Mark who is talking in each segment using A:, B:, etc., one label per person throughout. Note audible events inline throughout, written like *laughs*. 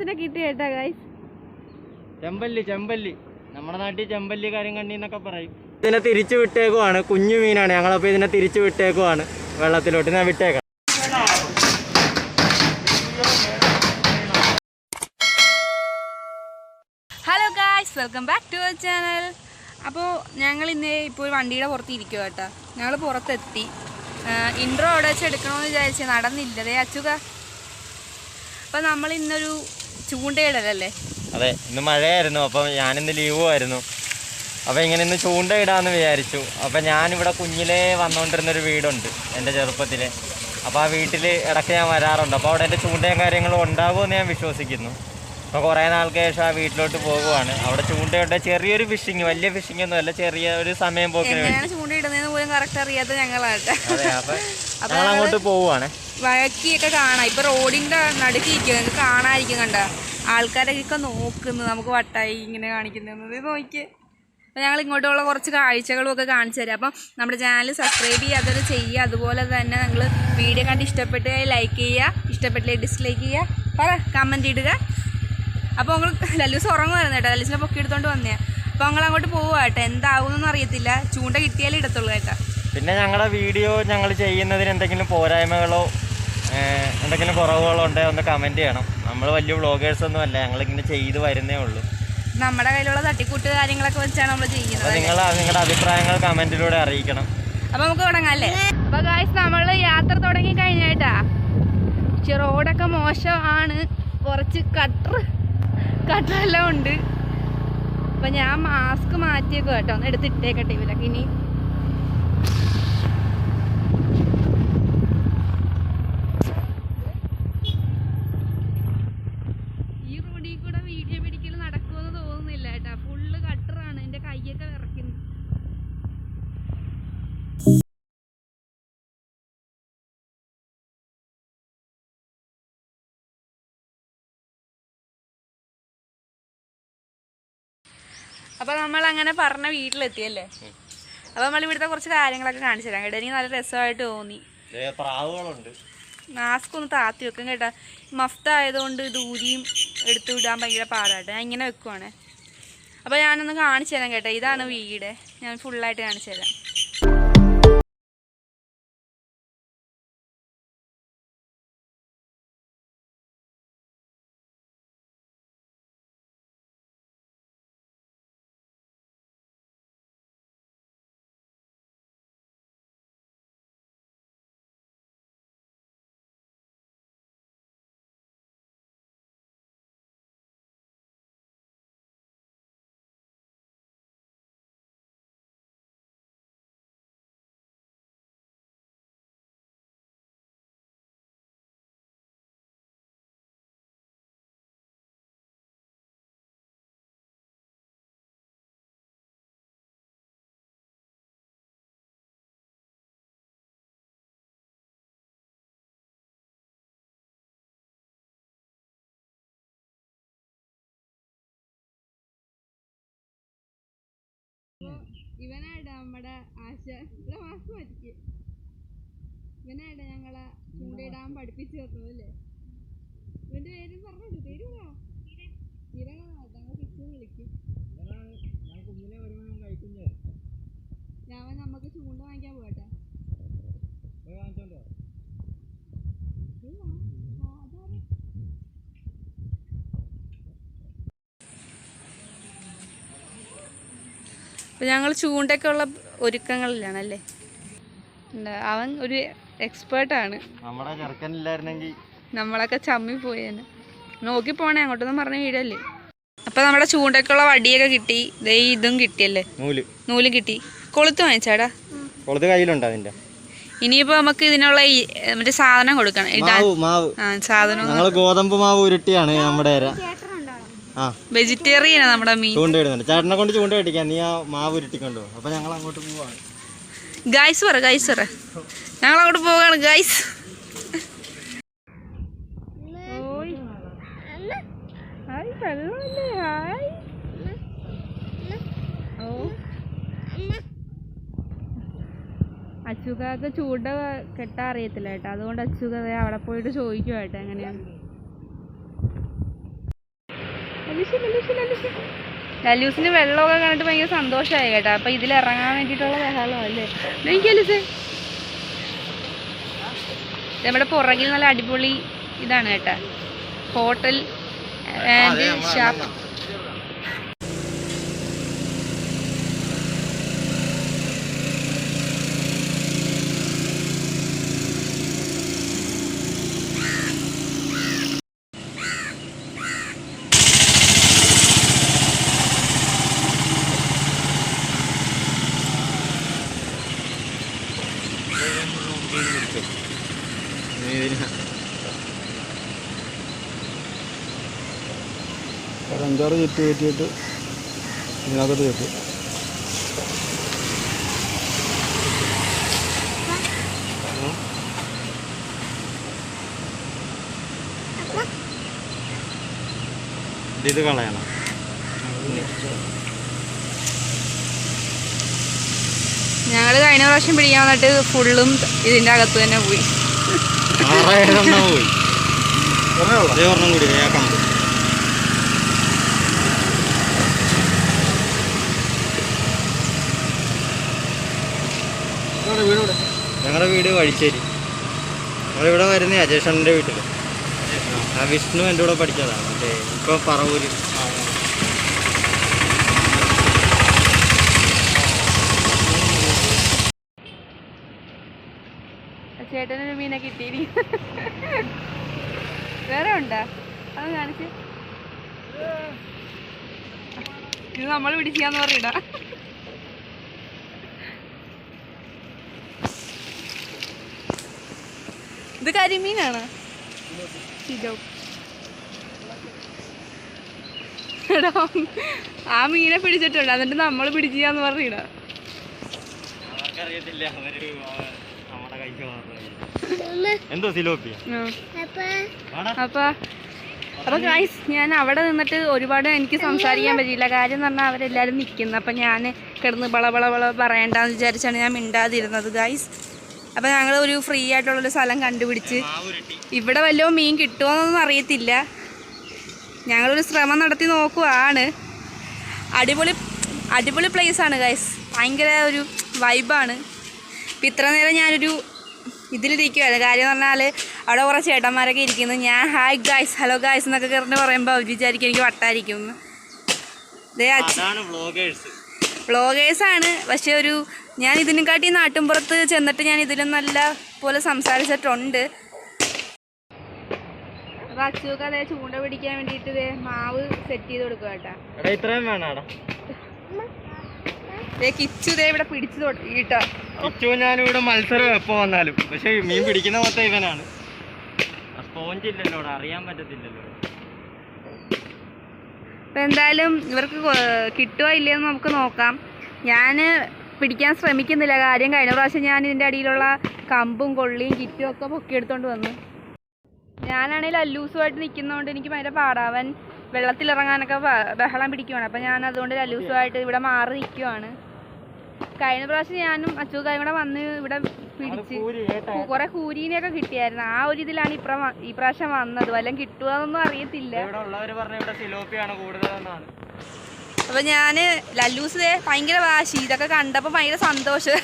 A: ഒരെണ്ണത്തിനെ കിട്ടി കേട്ടാ ഗൈസ്
B: ചെമ്പല്ലി ചെമ്പല്ലി. നമ്മുടെ നാട്ടിൽ ചെമ്പല്ലി കാര്യം കണ്ണി എന്നൊക്കെ പറയും. ഇതിനെ തിരിച്ചു വിട്ടേക്കുവാണ്. കുഞ്ഞു മീനാണ്. ഞങ്ങളപ്പോൾ ഇതിനെ തിരിച്ചു വിട്ടേക്കുവാണ്. വെള്ളത്തിലോട്ട് ഞാൻ വിട്ടേക്കാം.
A: Hello guys welcome back to our channel അപ്പോൾ ഞങ്ങൾ ഇന്ന് ഇപ്പോൾ ഒരു വണ്ടിയുടെ പുറത്ത് ഇരിക്കുക കേട്ടോ. ഞങ്ങൾ പുറത്തെത്തി. ഇൻട്രോ അവിടെ വെച്ച് എടുക്കണമെന്ന് വിചാരിച്ച് നടന്നില്ലതേ അച്ചുക. അപ്പോൾ നമ്മൾ ഇന്നൊരു ചൂണ്ടയിടലല്ലേ?
B: അതെ ഇന്ന് മഴയായിരുന്നു അപ്പം ഞാനിന്ന് ലീവ് ആയിരുന്നു. അപ്പം ഇങ്ങനെ ഇന്ന് ചൂണ്ടയിടാന്ന് വിചാരിച്ചു. അപ്പം ഞാനിവിടെ കുഞ്ഞിലേ വന്നുകൊണ്ടിരുന്നൊരു വീടുണ്ട് എന്റെ ചെറുപ്പത്തിൽ അപ്പോൾ ആ വീട്ടിൽ ഇടയ്ക്ക് ഞാൻ വരാറുണ്ട്. അപ്പോൾ അവിടെ എന്റെ ചൂണ്ടയും കാര്യങ്ങളും ഉണ്ടാകുമെന്ന് ഞാൻ വിശ്വസിക്കുന്നു. അപ്പോൾ കുറേ നാൾക്ക് ശേഷം ആ വീട്ടിലോട്ട് പോകുവാണ്. അവിടെ ചൂണ്ടയുടെ ചെറിയൊരു ഫിഷിങ് വലിയ ഫിഷിംഗ് ഒന്നും അല്ല ചെറിയ ഒരു സമയം പോക്കിന് വേണ്ടി.
A: പോലും കറക്റ്റ് അറിയാത്ത ഞങ്ങളാട്ടെ
B: അതെ അപ്പം ഞങ്ങൾ അങ്ങോട്ട് പോവുകയാണ്
A: വഴക്കിയൊക്കെ കാണാം. ഇപ്പൊ റോഡിന്റെ നടുക്ക് ഇരിക്കുക നിങ്ങൾക്ക് കാണാതിരിക്കും കണ്ട? ആൾക്കാരൊക്കെ നോക്കുന്നു. നമുക്ക് വട്ടായി ഇങ്ങനെ കാണിക്കുന്നത് നോക്കി നോക്കിയേ. അപ്പം ഞങ്ങൾ ഇങ്ങോട്ടുള്ള കുറച്ച് കാഴ്ചകളും ഒക്കെ കാണിച്ചു തരാം. അപ്പം നമ്മുടെ ചാനൽ സബ്സ്ക്രൈബ് ചെയ്യാത്തവർ ചെയ്യുക. അതുപോലെ തന്നെ നിങ്ങൾ വീഡിയോ കണ്ട് ഇഷ്ടപ്പെട്ട് ലൈക്ക് ചെയ്യുക. ഇഷ്ടപ്പെട്ടില്ലെങ്കിൽ ഡിസ്ലൈക്ക് ചെയ്യുക. പറ കമന്റ് ഇടുക. അപ്പോൾ നിങ്ങൾ ലല്ലൂസ് ഉറങ്ങുമായിരുന്നു കേട്ടോ. ലല്ലൂസിനെ പൊക്കി എടുത്തോണ്ട് വന്നേ അപ്പോൾ നിങ്ങൾ അങ്ങോട്ട് പോവുക കേട്ടോ. എന്താവുമെന്നൊന്നും അറിയത്തില്ല. ചൂണ്ട കിട്ടിയാലേ ഇടത്തുള്ളൂ കേട്ടോ.
B: പിന്നെ ഞങ്ങളുടെ വീഡിയോ ഞങ്ങൾ ചെയ്യുന്നതിന് എന്തെങ്കിലും പോരായ്മകളോ എന്തെങ്കിലും കുറവുകളോ ഉണ്ടെങ്കിൽ ഒന്ന് കമന്റ് ചെയ്യണം. നമ്മൾ വലിയ വ്ളോഗേഴ്സ് ഒന്നും അല്ല ഞങ്ങളിങ്ങനെ ചെയ്ത് വരുന്നേ ഉള്ളൂ.
A: നമ്മുടെ കയ്യിലുള്ള തട്ടിക്കൂട്ട് കാര്യങ്ങളൊക്കെ വെച്ചാണ് നമ്മൾ ചെയ്യുന്നത്
B: നിങ്ങൾ നിങ്ങളുടെ അഭിപ്രായങ്ങൾ കമന്റിലൂടെ അറിയിക്കണം.
A: അപ്പൊ നമുക്ക് തുടങ്ങാം അല്ലേ? അപ്പൊ ഗായ്സ് നമ്മൾ യാത്ര തുടങ്ങി കഴിഞ്ഞായിട്ടാ. പക്ഷെ റോഡൊക്കെ മോശമാണ് കുറച്ച് കട്ടർ കട്ടറെല്ലാം ഉണ്ട്. അപ്പൊ ഞാൻ മാസ്ക് മാറ്റിയേക്കും കേട്ടോ. ഒന്ന് എടുത്തിട്ടേക്കട്ടെ ഇവരൊക്കെ ഇനി അപ്പൊ നമ്മൾ അങ്ങനെ പറഞ്ഞ വീട്ടിലെത്തിയല്ലേ? അപ്പൊ നമ്മൾ ഇവിടുത്തെ കുറച്ച് കാര്യങ്ങളൊക്കെ കാണിച്ചു തരാം കേട്ടോ. എനിക്ക് നല്ല രസമായിട്ട് തോന്നി.
B: പ്രാവുകളുണ്ട്.
A: മാസ്ക് ഒന്ന് താത്തി വെക്കും കേട്ടോ. മഫ്ത ആയതുകൊണ്ട് ഇത് ഊരിയും എടുത്തു വിടാൻ ഭയങ്കര പാടാട്ടെ ഞാൻ ഇങ്ങനെ വെക്കുവാണേ. അപ്പോൾ ഞാനൊന്ന് കാണിച്ചു തരാം കേട്ടോ. ഇതാണ് വീട്. ഞാൻ ഫുള്ളായിട്ട് കാണിച്ചു തരാം. ഇവനായിട്ടാ നമ്മുടെ ആശ. മാസം മാറ്റിക്ക്. ഇവനായിട്ട് ഞങ്ങളെ ചൂണ്ടയിടാൻ പഠിപ്പിച്ചു തന്നു അല്ലേ? ഇവന്റെ പേര് പറഞ്ഞു പേര് പറ ഞങ്ങൾ കിച്ചു വിളിക്കും. ഞാൻ നമുക്ക് ചൂണ്ട വാങ്ങിക്കാൻ പോകട്ടെ. അപ്പോൾ ഞങ്ങൾ ചൂണ്ടൊക്കെ ഉള്ള ഒരുക്കങ്ങളിലാണല്ലേ. അവൻ ഒരു എക്സ്പേർട്ടാണ്
B: നമ്മുടെ ചെറുക്കനില്ലായിരുന്നെങ്കിൽ
A: നമ്മളൊക്കെ ചമ്മി പോയേനെ നോക്കി പോണേ അങ്ങോട്ടൊന്നും പറഞ്ഞ വീടല്ലേ അപ്പോൾ നമ്മുടെ ചൂണ്ടയ്ക്കുള്ള വടിയൊക്കെ കിട്ടി. ദേ ഇതും കിട്ടിയല്ലേ?
B: നൂൽ.
A: നൂലും കിട്ടി. കൊളുത്ത് വാങ്ങിച്ചാടാ?
B: കൊളുത്ത് കയ്യിലുണ്ട് അതിന്റെ
A: ഇനിയിപ്പോൾ നമുക്ക് ഇതിനുള്ള മറ്റേ സാധനം കൊടുക്കണം. സാധനം
B: ഗോതമ്പ് മാവ് ഉരുട്ടിയാണ് നമ്മുടെ
A: വെജിറ്റേറിയനാണ് നമ്മുടെ മീൻ.
B: ചൂണ്ടയിടുന്നുണ്ട്. ചേട്ടനെ കൊണ്ട് ചൂണ്ട ഇടിക്കാം നീ ആ മാവ് ഉരുട്ടിക്കൊണ്ടു അപ്പൊ ഞങ്ങൾ അങ്ങോട്ട് പോവാണ്.
A: ഗൈസ് പറ ഗൈസ് പറ. ഞങ്ങൾ അങ്ങോട്ട് പോവാണ് ഗൈസ് അച്ചുകാക്ക് ചൂണ്ട കെട്ടാൻ അറിയത്തില്ല കേട്ടോ. അതുകൊണ്ട് അച്ചുക അവിടെ പോയിട്ട് ചോദിക്കുവാട്ടോ എങ്ങനെയാണ് ലല്ലൂസ്, ലല്ലൂസ്, ലല്ലൂസ്. ലല്ലൂസിന് വെള്ളമൊക്കെ കണ്ടിട്ട് ഭയങ്കര സന്തോഷമായി കേട്ടോ. അപ്പൊ ഇതിൽ ഇറങ്ങാൻ വേണ്ടിട്ടുള്ള ബഹളം അല്ലേ? ലൂസേ. നമ്മുടെ പുറകിൽ നല്ല അടിപൊളി ഇതാണ് കേട്ടോ. ഹോട്ടൽ ആൻഡ് ഷാപ്പ്
C: ഒരു അഞ്ചാറ് ചെറ്റ് കയറ്റിയിട്ട് ഇതിനകത്തോട്ട് കയറ്റി.
B: ഇത് കളയണം.
A: ഞങ്ങൾ കഴിഞ്ഞ പ്രാവശ്യം പിടിക്കാൻ വന്നിട്ട് ഫുള്ളും ഇതിന്റെ അകത്ത് തന്നെ പോയി.
B: പോയി. ഒരെണ്ണം കൂടി വേക്കാം
C: വീട്
B: ഞങ്ങളുടെ വീട് വഴിച്ചേരി ഞങ്ങളിവിടെ വരുന്ന അജേഷന്റെ വീട്ടിൽ. ആ വിഷ്ണു എന്റെ കൂടെ പഠിച്ചതാണ് മറ്റേ ഇപ്പോൾ പറവൂര്.
A: ചേട്ടനൊരു മീനെ കിട്ടിയിരി വേറെ ഉണ്ടോ? അത് കാണിച്ച്. ഇത് നമ്മൾ പിടിച്ചാന്ന് പറയടാ ഇത് കരിമീനാണ്. എടാ ആ മീനെ പിടിച്ചിട്ടുണ്ട് എന്നിട്ട് നമ്മൾ പിടിച്ചാന്ന്
B: പറഞ്ഞിട എന്തോ
A: അപ്പൊ. അപ്പൊ. ഗൈസ് ഞാൻ അവിടെ നിന്നിട്ട് ഒരുപാട് എനിക്ക് സംസാരിക്കാൻ പറ്റിയില്ല. കാര്യം എന്ന് പറഞ്ഞാൽ അവരെല്ലാരും നിൽക്കുന്നു അപ്പൊ ഞാൻ കിടന്ന് ബളബള ബള ബള പറയണ്ടെന്ന് വിചാരിച്ചാണ് ഞാൻ മിണ്ടാതിരുന്നത് ഗൈസ് അപ്പൊ ഞങ്ങൾ ഒരു ഫ്രീ ആയിട്ടുള്ളൊരു സ്ഥലം കണ്ടുപിടിച്ച്. ഇവിടെ വല്ലതും മീൻ കിട്ടുമോന്നൊന്നും അറിയത്തില്ല. ഞങ്ങളൊരു ശ്രമം നടത്തി നോക്കുവാണ്. അടിപൊളി അടിപൊളി ആണ് ഗൈസ് ഭയങ്കര ഒരു വൈബാണ് ഇപ്പം ഇത്ര നേരം ഞാനൊരു ഇതിലിരിക്കുവായിരുന്നു കാര്യം എന്ന് പറഞ്ഞാൽ അവിടെ കുറേ ചേട്ടന്മാരൊക്കെ ഇരിക്കുന്നു. ഞാൻ ഹായ് ഗായ്സ് ഹലോ ഗായ്സ് എന്നൊക്കെ കയറിന് പറയുമ്പോൾ അവർ വിചാരിക്കും എനിക്ക് വട്ടായിരിക്കും വ്ളോഗേഴ്സാണ് പക്ഷെ ഒരു ഞാൻ ഇതിനെക്കാട്ടി നാട്ടിൻപുറത്ത് ചെന്നിട്ട് ഞാൻ ഇതിലും നല്ല പോലെ സംസാരിച്ചിട്ടുണ്ട്. അപ്പൊ അച്ചുക്ക് അതായത് ചൂണ്ട പിടിക്കാൻ വേണ്ടിയിട്ട് മാവ് സെറ്റ് ചെയ്ത് കൊടുക്കുക കേട്ടാ
B: ഇത്രയും
A: കിച്ചു ഇവിടെ പിടിച്ചു
B: കിച്ചു മത്സരം എപ്പോ വന്നാലും. പക്ഷെ മീൻ പിടിക്കുന്ന മൊത്തം ഇവനാണ്. അറിയാൻ പറ്റത്തില്ലല്ലോ
A: അപ്പൊ എന്തായാലും ഇവർക്ക് കിട്ടുമോ ഇല്ലയെന്ന് നമുക്ക് നോക്കാം. ഞാൻ പിടിക്കാൻ ശ്രമിക്കുന്നില്ല. കാര്യം കഴിഞ്ഞ പ്രാവശ്യം ഞാൻ ഇതിന്റെ അടിയിലുള്ള കമ്പും കൊള്ളിയും കിറ്റും ഒക്കെ പൊക്കിയെടുത്തോണ്ട് വന്നു. ഞാനാണെങ്കിൽ അല്ലൂസുമായിട്ട് നിൽക്കുന്നതുകൊണ്ട് എനിക്ക് ഭയങ്കര പാടാവൻ വെള്ളത്തിലിറങ്ങാനൊക്കെ ബഹളം പിടിക്കുവാണ്. അപ്പം ഞാൻ അതുകൊണ്ട് ലല്ലൂസുമായിട്ട് ഇവിടെ മാറി നിൽക്കുവാണ് കഴിഞ്ഞ പ്രാവശ്യം ഞാനും അച്ചുക്കായും കൂടെ വന്ന് ഇവിടെ പിടിച്ച്
B: കുറെ കൂരിനെ
A: കുറെ കൂരീനെയൊക്കെ കിട്ടിയായിരുന്നു. ആ ഒരു ഇതിലാണ് ഇപ്ര ഈ പ്രാവശ്യം വന്നത്. വല്ലതും കിട്ടുവാന്നൊന്നും അറിയത്തില്ല. അപ്പൊ ഞാൻ ലല്ലൂസ് ദേ ഭയങ്കര വാശി. ഇതൊക്കെ കണ്ടപ്പോ ഭയങ്കര സന്തോഷം.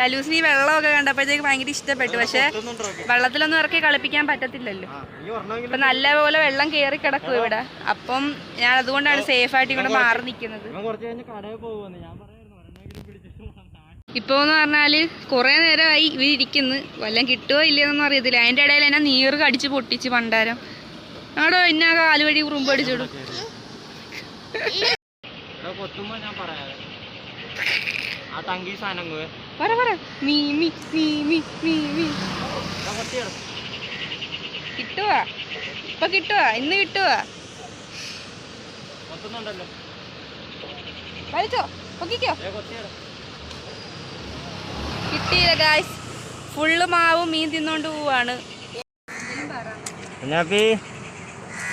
A: ലല്ലൂസിന് ഈ വെള്ളമൊക്കെ കണ്ടപ്പോഴത്തേക്ക് ഭയങ്കര ഇഷ്ടപ്പെട്ടു. പക്ഷെ? വെള്ളത്തിലൊന്നും ഇറക്കി കളിപ്പിക്കാൻ പറ്റത്തില്ലല്ലോ. അപ്പൊ നല്ലപോലെ വെള്ളം കയറി കിടക്കും ഇവിടെ. അപ്പം ഞാൻ അതുകൊണ്ടാണ് സേഫ് ആയിട്ട് ഇവിടെ മാറി നിൽക്കുന്നത്. ഇപ്പൊ എന്ന് പറഞ്ഞാൽ കുറെ നേരമായി ഇവർ ഇരിക്കുന്നു. വല്ലതും കിട്ടുമോ ഇല്ലയെന്നൊന്നും അറിയത്തില്ല. അതിന്റെ ഇടയിൽ എന്നെ നീറ് കടിച്ച് പൊട്ടിച്ച് പണ്ടാരം. ആടോ എന്നെ കാൽ വഴി ഉറുമ്പ് അടിച്ചിടും.
B: ഇവിടെ കൊത്തുമ്പോ ഞാൻ പറയാം Para തങ്കി Mi mi
A: പറ പറ mi മീ
B: ഇവിടെ കൊത്തിയിട.
A: കിട്ടുവാ ഇപ്പൊ കിട്ടുവാ ഇന്ന്
B: കൊത്തുന്നുണ്ടല്ലോ
A: വലിച്ചോ പൊക്കിക്കോ. കിട്ടിയില്ല ഗായ്സ് ഫുള്ള് മാവും മീൻ തിന്നോണ്ട് പോവാണ്.
B: കുഞ്ഞാപ്പി.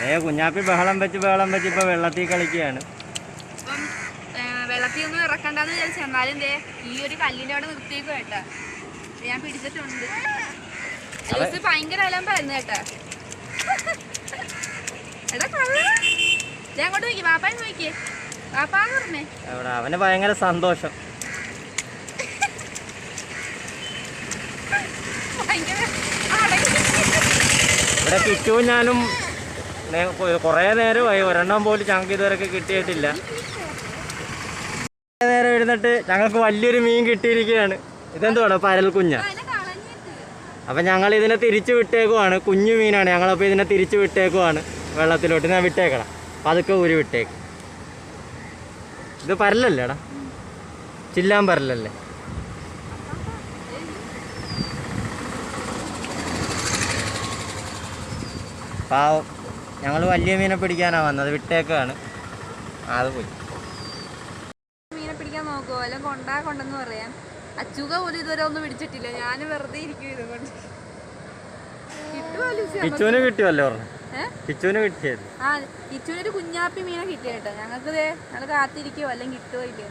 B: ഏ കുഞ്ഞാപ്പി ബഹളം വെച്ച് ബഹളം വെച്ച് ഇപ്പൊ വെള്ളത്തിൽ കളിക്കുകയാണ്.
A: ഇറക്കണ്ടെന്ന് വിചാരിച്ചു. എന്നാലും ദേ ഈ ഒരു കല്ലിന്റെ അവിടെ നിർത്തിയേക്കും കേട്ടാ. ഞാൻ പിടിച്ചിട്ടുണ്ട്. ലൂസ് ഭയങ്കര അലമ്പായിരുന്നു കേട്ടാ. എടാ ഞാൻ അങ്ങോട്ട് നോക്കി. പാപ്പായി നോക്കിയേ പാപ്പാന്ന് പറഞ്ഞേ?
B: അവന് ഭയങ്കര സന്തോഷം. ഇവിടെ കിറ്റുവും ഞാനും കൊറേ നേരമായി. ഒരെണ്ണം പോലും ഞങ്ങൾക്ക് ഇതുവരെ കിട്ടിയിട്ടില്ല. നേരം ഇരുന്നിട്ട് ഞങ്ങൾക്ക് വലിയൊരു മീൻ കിട്ടിയിരിക്കുകയാണ്. ഇതെന്തുവാണ്? പരൽ കുഞ്ഞ. അപ്പൊ ഞങ്ങൾ ഇതിനെ തിരിച്ചു വിട്ടേക്കുവാണ്. കുഞ്ഞു മീനാണ്. ഞങ്ങളപ്പോൾ ഇതിനെ തിരിച്ചു വിട്ടേക്കുവാണ്. വെള്ളത്തിലോട്ട് ഞാൻ വിട്ടേക്കണം പതുക്കെ ഊരി വിട്ടേക്ക്. ഇത് പരലല്ലേടാ? ചില്ലാൻ പരലല്ലേ? പാവം. ഞങ്ങൾ വലിയ മീനെ പിടിക്കാനാണ് വന്നത്. വിട്ടേക്കാണ്. അത് പോയി.
A: മീനെ പിടിക്കാൻ നോക്കുവോ എല്ലാം കൊണ്ടാ കൊണ്ടെന്ന് പറയാം. അച്ചുക പോലും ഇതുവരെ ഒന്നും പിടിച്ചിട്ടില്ല. ഞാൻ വെറുതെ ഇരിക്കും ഇതുകൊണ്ട്?
B: കിച്ചുവിന് കിട്ടിയല്ലോ? കിച്ചുവിന് കിട്ടിയത്.
A: ആ കിച്ചുവിനൊരു കുഞ്ഞാപ്പി മീനെ കിട്ടിയ കേട്ടോ ഞങ്ങൾക്ക് ഞങ്ങൾ കാത്തിരിക്കോ അല്ലെങ്കിൽ കിട്ടുമോ ഇല്ലേ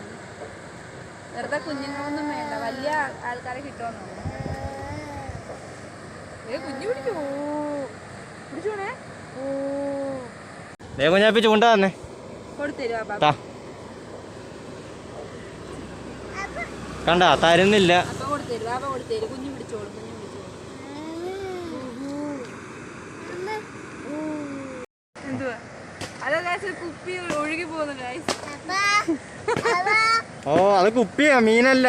A: വെറുതെ കുഞ്ഞുങ്ങളൊന്നും വേണ്ട. വലിയ ആൾക്കാരെ കിട്ടുമെന്നോ ഏ കുഞ്ഞു ഓ പിടിച്ചോണേ. ഓ.
B: കുഞ്ഞാപ്പി ചൂണ്ട തന്നെ.
A: കൊടുത്തരുവാ പോകുന്നു തരുന്നില്ല
B: ഓ അത് കുപ്പിയാ മീനല്ല.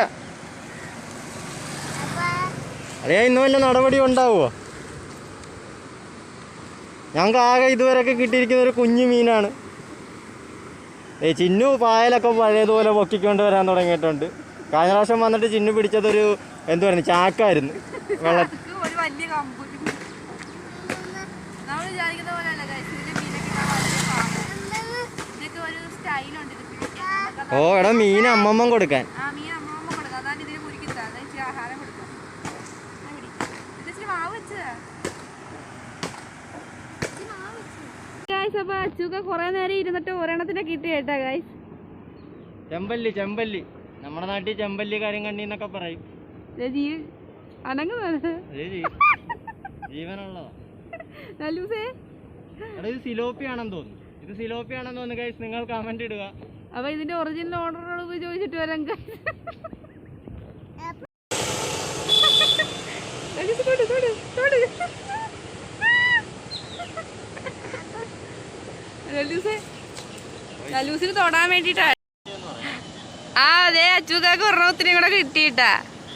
B: അതേ ഇന്നും വല്ല നടപടി ഉണ്ടാവുമോ ഞങ്ങൾക്ക് ആകെ ഇതുവരെയൊക്കെ കിട്ടിയിരിക്കുന്ന ഒരു കുഞ്ഞു മീനാണ്. ഏ ചിന്നു പായലൊക്കെ പഴയതുപോലെ പൊക്കിക്കൊണ്ട് വരാൻ തുടങ്ങിയിട്ടുണ്ട്. കഴിഞ്ഞ പ്രാവശ്യം വന്നിട്ട് ചിന്നു പിടിച്ചതൊരു എന്തു പറയുന്നത് ചാക്കായിരുന്നു. വെള്ള ഓ എടാ മീൻ അമ്മമ്മ കൊടുക്കാൻ
A: അപ്പൊ അച്ചുക കുറെ നേരം ഇരുന്നിട്ട് ഒരെണ്ണത്തിന്റെ കിട്ടി കേട്ടാ ഗായ്സ്
B: ചെമ്പല്ലി ചെമ്പല്ലി. നമ്മുടെ നാട്ടിൽ ചെമ്പല്ലി കരിങ്കണ്ണി എന്നൊക്കെ പറയും.
A: അനങ്ങുന്നത്.
B: ജീവനുള്ളതാ. എടാ ഇത് സിലോപ്പിയാണെന്ന് തോന്നുന്നു. ഇത് സിലോപ്പി ആണെന്ന് തോന്നുന്നു ഗൈസ് നിങ്ങൾ കമന്റ് ഇടുക.
A: അപ്പൊ ഇതിന്റെ ഒറിജിനൽ ഓർഡറുകൾ പോയി ചോദിച്ചിട്ട് വരാം ലൂസിന് തൊടാൻ വേണ്ടിട്ടാ ആ അതെ അച്ചുക്കാക്ക് ഒരെണ്ണത്തിനും കൂടെ കിട്ടിയിട്ടാ.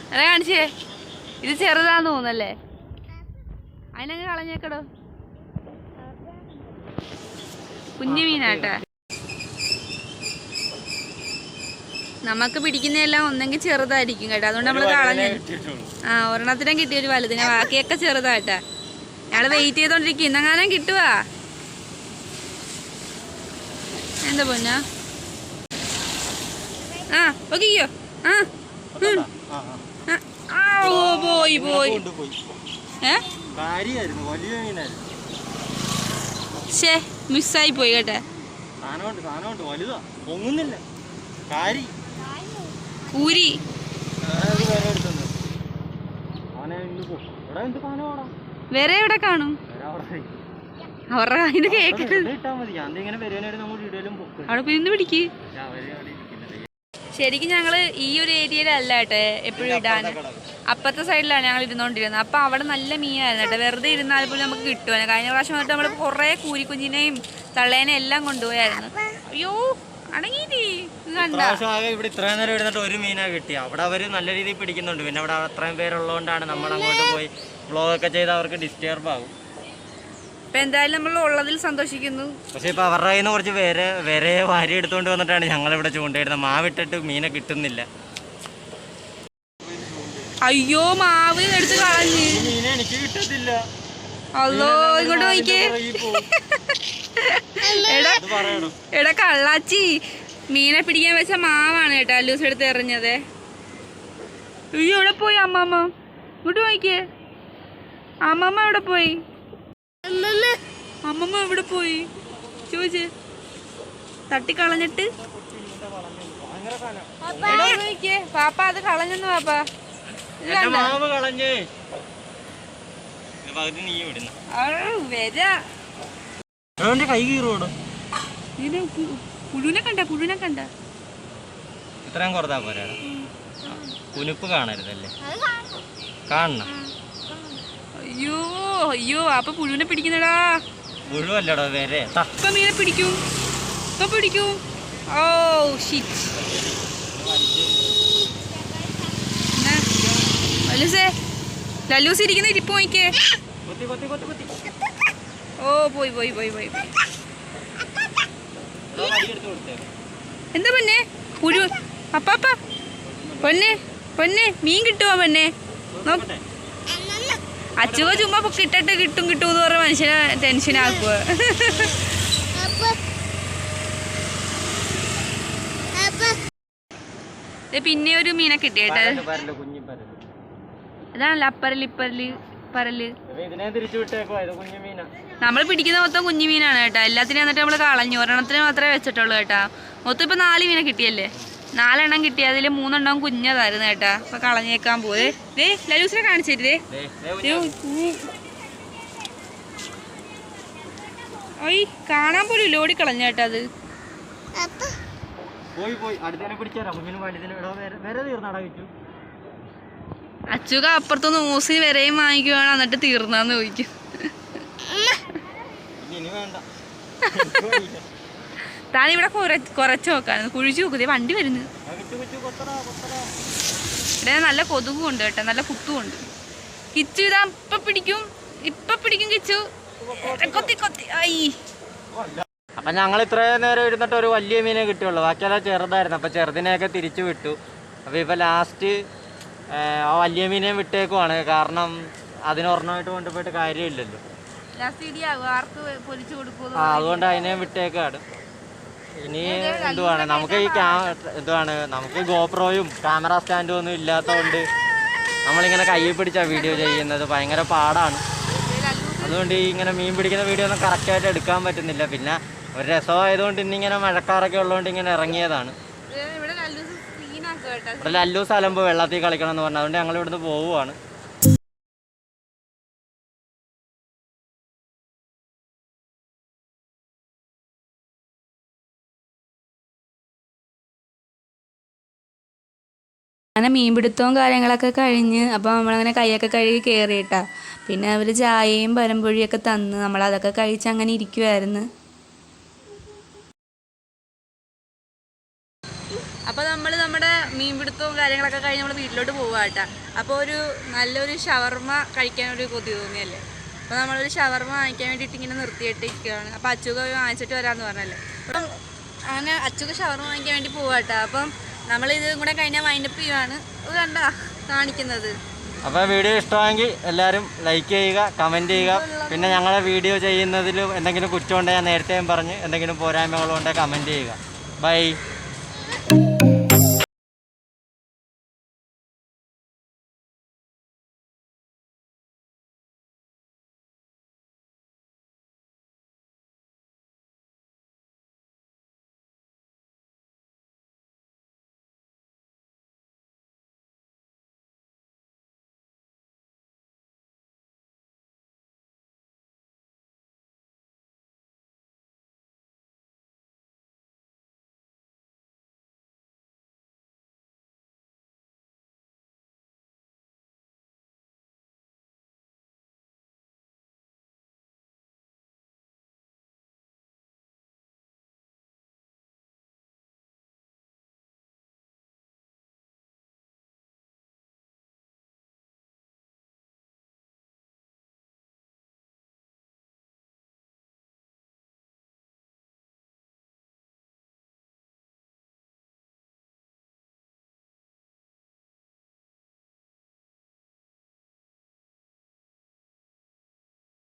A: അങ്ങനെ കാണിച്ചേ. ഇത് ചെറുതാന്ന് തോന്നല്ലേ അതിനങ്ങ് കളഞ്ഞേക്കടോ. കുഞ്ഞു മീനാട്ടാ. നമുക്ക് പിടിക്കുന്നതെല്ലാം ഒന്നെങ്കിൽ ചെറുതായിരിക്കും കേട്ടോ. അതുകൊണ്ട് നമ്മൾ കളഞ്ഞു. ആ ഒരെണ്ണത്തിനെ കിട്ടിയ ഒരു വലുതിന്. ബാക്കിയൊക്കെ ചെറുതായിട്ടാ ഞങ്ങൾ വെയിറ്റ് ചെയ്തോണ്ടിരിക്കും. ഇന്നെങ്ങാനും കിട്ടുവാ. എന്താ പൊന്ന? ആ ഓക്കെയോ ആ. ആ, ഓ പോയി പോയി. ഏ? ഷേ മിസ്സായി പോയി കേട്ടെ. ഊരി.
B: വേറെ
A: എവിടെ കാണും. അവരുടെ ഇത് കേക്ക്
B: വെറുതെ ഇട്ടാ മതി. ഞാൻ ദേ ഇങ്ങനെ വരുവാനായിട്ട് നമ്മൾ വീഡിയോയിലും പൊക്കും.
A: അവിടെ പിന്നെ നിന്ന് പിടിക്ക്
B: പക്ഷെ അവർ അവിടെ ഇരിക്കുന്നില്ല
A: ശരിക്കും ഞങ്ങൾ ഈ ഒരു ഏരിയയിലല്ല കേട്ടെ എപ്പോഴും ഇടാൻ അപ്പുറത്തെ സൈഡിലാണ് ഞങ്ങൾ ഇരുന്നോണ്ടിരുന്നത്. അപ്പൊ അവിടെ നല്ല മീനായിരുന്നു കേട്ടോ. വെറുതെ ഇരുന്നാൽ പോലും നമുക്ക് കിട്ടുവാണ് കഴിഞ്ഞ പ്രാവശ്യം വന്നിട്ട് നമ്മൾ കുറേ കൂരിക്കുഞ്ഞിനെയും തള്ളേനെയും എല്ലാം കൊണ്ടുപോയായിരുന്നു. അയ്യോ അടങ്ങിയില്ലേ?
B: ഇവിടെ ഇത്രയും നേരം ഇരുന്നിട്ട് ഒരു മീനാ കിട്ടി. അവിടെ അവർ നല്ല രീതിയിൽ പിടിക്കുന്നുണ്ട്. പിന്നെ അവിടെ അത്രയും പേരുള്ളതുകൊണ്ടാണ് നമ്മൾ അങ്ങോട്ട് പോയി വ്ളോഗൊക്കെ ചെയ്ത് അവർക്ക് ഡിസ്റ്റർബ് ആകും
A: എന്തായാലും നമ്മൾ ഉള്ളതിൽ സന്തോഷിക്കുന്നു.
B: പക്ഷെ ഇപ്പൊ അവരുടെ കയ്യിൽ നിന്ന് കുറച്ച് വേറെ വേറെ വാരി എടുത്തുകൊണ്ട് വന്നിട്ടാണ് ഞങ്ങൾ ഇവിടെ ചൂണ്ടയിടുന്നത്. മാവിട്ടിട്ട് മീനെ കിട്ടുന്നില്ല.
A: അയ്യോ മാവ് എടുത്ത് കളഞ്ഞ്.
B: മീനെ എനിക്ക് കിട്ടത്തില്ല.
A: അല്ലോ ഇങ്ങോട്ട് നോക്കിയേ എടാ എടാ കള്ളാച്ചി. മീനെ പിടിക്കാൻ വെച്ച മാവാണ് കേട്ടോ അല്ലൂസ് എടുത്ത് എറിഞ്ഞത്. അയ്യോ എവിടെ പോയി അമ്മാമ്മ ഇങ്ങോട്ട് നോക്കിയേ അമ്മമ്മ എവിടെ പോയി? അമ്മമ്മ എവിടെ പോയി? ചോദിച്ച്. തട്ടിക്കളഞ്ഞിട്ട്? പാപ്പ. അത് കളഞ്ഞെന്ന് പാപ്പ. പുഴുവിനെ കണ്ട പുഴുവിനെ കണ്ട.
B: ഇത്രയും കുറതാ പോരാ. കുനുപ്പ് കാണരുതല്ലേ? കാണണം.
A: അയ്യോ. അയ്യോ അപ്പൊ പുഴുവിനെ പിടിക്കുന്നടാ.
B: പുഴുവല്ലടോ ത.
A: ഇപ്പൊ മീനെ പിടിക്കും. ഇപ്പൊ പിടിക്കൂ. ഓ ഷിറ്റ് ലല്ലൂസേ ലല്ലൂസ് ഇരിക്കുന്ന ഇരിപ്പ്
B: കൊത്തി
A: ഓ പോയി പോയി പോയി പോയി എന്താ പൊന്നെ? പുഴു അപ്പാപ്പ. പൊന്നെ പൊന്നെ മീൻ കിട്ടുമോ പൊന്നെ? നോക്ക്. അച്ചുക ചുമ്മാ കിട്ടട്ടെ കിട്ടും കിട്ടും എന്ന് പറഞ്ഞ മനുഷ്യനെ ടെൻഷൻ ആക്കുക പിന്നെ ഒരു മീനെ കിട്ടിയേട്ടാ. അതാണല്ലോ
B: അപ്പരൽ ഇപ്പരൽ പരൽ. മീനാ.
A: നമ്മൾ പിടിക്കുന്ന മൊത്തം കുഞ്ഞു മീനാണ് കേട്ടോ. എല്ലാത്തിനും എന്നിട്ട് നമ്മൾ കളഞ്ഞു. ഒരെണ്ണത്തിന് മാത്രമേ വെച്ചിട്ടുള്ളൂ കേട്ടാ. മൊത്തം ഇപ്പൊ നാല് മീനെ കിട്ടിയല്ലേ? നാലെണ്ണം കിട്ടിയ അതിൽ മൂന്നെണ്ണം കുഞ്ഞതായിരുന്നു കേട്ടാ. അപ്പൊ കളഞ്ഞേക്കാൻ പോയേ ദേ ലലൂസിനെ കാണിച്ചേരേ
B: ദേ, ദേ കുഞ്ഞ്.
A: ഓയ് കാണാൻ പോലും ലോടി കളഞ്ഞ കേട്ടാ അത്. അച്ചുക അപ്പുറത്തുനിന്ന് ഊസിന് വരെയും വാങ്ങിക്കുവാണ്. എന്നിട്ട് തീർന്നാന്ന് ചോദിക്കും.
B: ഇനി ഇനി വേണ്ട. *laughs*
A: താൻ ഇവിടെ കുറച്ച് നോക്കാണ്. കുഴിച്ചു നോക്കുന്നത് വണ്ടി വരുന്നു. ഇവിടെ നല്ല കൊതുകും ഉണ്ട് കേട്ടോ. നല്ല കുത്തും ഉണ്ട് കിച്ചു ഇതാ ഇപ്പൊ പിടിക്കും. ഇപ്പൊ പിടിക്കും കിച്ചു. കൊത്തി കൊത്തി. ഐ.
B: അപ്പൊ ഞങ്ങൾ ഇത്രയും നേരം ഇരുന്നിട്ട് ഒരു വലിയ മീനെ കിട്ടിയുള്ളൂ. ബാക്കിയെല്ലാം ചെറുതായിരുന്നു. അപ്പൊ ചെറുതിനെയൊക്കെ തിരിച്ചു വിട്ടു. അപ്പൊ ഇപ്പൊ ലാസ്റ്റ് ആ വലിയ മീനെയും വിട്ടേക്കുവാണ്. കാരണം അതിനൊരെണ്ണമായിട്ട് കൊണ്ടുപോയിട്ട് കാര്യമില്ലല്ലോ. അതുകൊണ്ട് അതിനെ വിട്ടേക്കാണ്. ഇനി എന്തുവാണ്? നമുക്ക് ഈ ക്യാ എന്തുവാണ്? നമുക്ക് ഗോപ്രോയും ക്യാമറ സ്റ്റാൻഡും ഒന്നും ഇല്ലാത്തതുകൊണ്ട് നമ്മളിങ്ങനെ കയ്യിൽ പിടിച്ചാണ് വീഡിയോ ചെയ്യുന്നത് ഭയങ്കര പാടാണ്. അതുകൊണ്ട് ഈ ഇങ്ങനെ മീൻ പിടിക്കുന്ന വീഡിയോ ഒന്നും കറക്റ്റായിട്ട് എടുക്കാൻ പറ്റുന്നില്ല. പിന്നെ ഒരു രസമായതുകൊണ്ട് ഇന്നിങ്ങനെ മഴക്കാറൊക്കെ ഉള്ളതുകൊണ്ട് ഇങ്ങനെ ഇറങ്ങിയതാണ്.
A: ഇവിടെ
B: ലല്ലൂസ് അലമ്പ് വെള്ളത്തിൽ കളിക്കണം എന്ന് പറഞ്ഞു അതുകൊണ്ട് ഞങ്ങൾ ഇവിടുന്ന് പോവുകയാണ്
A: അങ്ങനെ മീൻപിടുത്തവും കാര്യങ്ങളൊക്കെ കഴിഞ്ഞ് അപ്പോൾ നമ്മളങ്ങനെ കൈയൊക്കെ കഴുകി കയറിയിട്ടാ പിന്നെ അവർ ചായയും പരമ്പൊഴിയൊക്കെ തന്ന് നമ്മളതൊക്കെ കഴിച്ച് അങ്ങനെ ഇരിക്കുമായിരുന്നു അപ്പോൾ നമ്മൾ നമ്മുടെ മീൻപിടുത്തവും കാര്യങ്ങളൊക്കെ കഴിഞ്ഞ് നമ്മൾ വീട്ടിലോട്ട് പോവാട്ടാ. അപ്പോൾ ഒരു നല്ലൊരു ഷവർമ കഴിക്കാൻ ഒരു കൊതി തോന്നിയല്ലേ? അപ്പോൾ നമ്മളൊരു ഷവർമ വാങ്ങിക്കാൻ വേണ്ടിയിട്ട് ഇങ്ങനെ നിർത്തിയിട്ടിരിക്കുകയാണ് അപ്പോൾ അച്ചുക വാങ്ങിച്ചിട്ട് വരാമെന്ന് പറഞ്ഞല്ലേ? അപ്പം അങ്ങനെ അച്ചുക ഷവർമ വാങ്ങിക്കാൻ വേണ്ടി പോവാട്ടാ. അപ്പം നമ്മൾ ഇത് കൂടെ കഴിഞ്ഞാൽ വൈൻഡപ്പ് ചെയ്യുവാണ്. കണ്ട കാണിക്കുന്നത്.
B: അപ്പോൾ വീഡിയോ ഇഷ്ടമായെങ്കിൽ എല്ലാവരും ലൈക്ക് ചെയ്യുക കമന്റ് ചെയ്യുക. പിന്നെ ഞങ്ങളെ വീഡിയോ ചെയ്യുന്നതിൽ എന്തെങ്കിലും കുറ്റമുണ്ടെങ്കിൽ ഞാൻ നേരത്തെയും പറഞ്ഞ് എന്തെങ്കിലും പോരായ്മകളുണ്ടെങ്കിൽ കമന്റ് ചെയ്യുക. ബൈ